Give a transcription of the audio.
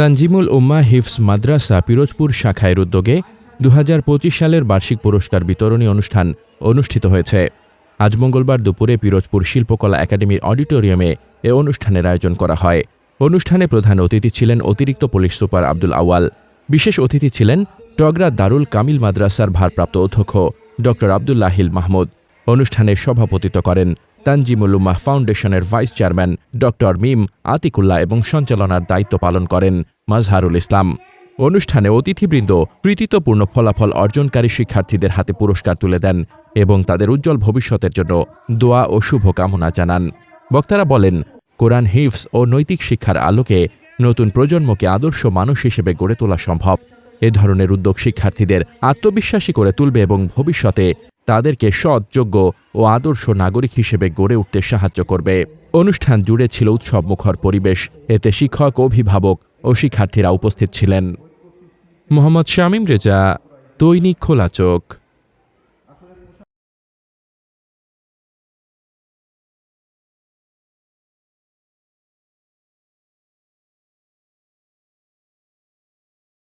তানজিমুল উম্মা হিফস মাদ্রাসা পিরোজপুর শাখায়ের উদ্যোগে দু হাজার পঁচিশ সালের বার্ষিক পুরস্কার বিতরণী অনুষ্ঠান অনুষ্ঠিত হয়েছে। আজ মঙ্গলবার দুপুরে পিরোজপুর শিল্পকলা একাডেমির অডিটোরিয়ামে এ অনুষ্ঠানের আয়োজন করা হয়। অনুষ্ঠানে প্রধান অতিথি ছিলেন অতিরিক্ত পুলিশ সুপার আব্দুল আওয়াল বিশেষ অতিথি ছিলেন টগরা দারুল কামিল মাদ্রাসার ভারপ্রাপ্ত অধ্যক্ষ ড আবদুল্লাহিল মাহমুদ। অনুষ্ঠানে সভাপতিত্ব করেন তানজিমুল উম্মাহ ফাউন্ডেশনের ভাইস চেয়ারম্যান ড মিম আতিকুল্লাহ এবং সঞ্চালনার দায়িত্ব পালন করেন মাজহারুল ইসলাম। অনুষ্ঠানে অতিথিবৃন্দ কৃতিত্বপূর্ণ ফলাফল অর্জনকারী শিক্ষার্থীদের হাতে পুরস্কার তুলে দেন এবং তাদের উজ্জ্বল ভবিষ্যতের জন্য দোয়া ও শুভকামনা জানান। বক্তারা বলেন, কোরআন হিফস ও নৈতিক শিক্ষার আলোকে নতুন প্রজন্মকে আদর্শ মানুষ হিসেবে গড়ে তোলা সম্ভব। এ ধরনের উদ্যোগ শিক্ষার্থীদের আত্মবিশ্বাসী করে তুলবে এবং ভবিষ্যতে তাদেরকে সৎযোগ্য ও আদর্শ নাগরিক হিসেবে গড়ে উঠতে সাহায্য করবে। অনুষ্ঠান জুড়ে ছিল উৎসবমুখর পরিবেশ। এতে শিক্ষক, অভিভাবক ও শিক্ষার্থীরা উপস্থিত ছিলেন। মোহাম্মদ শামীম রেজা, দৈনিক খোলা চোখ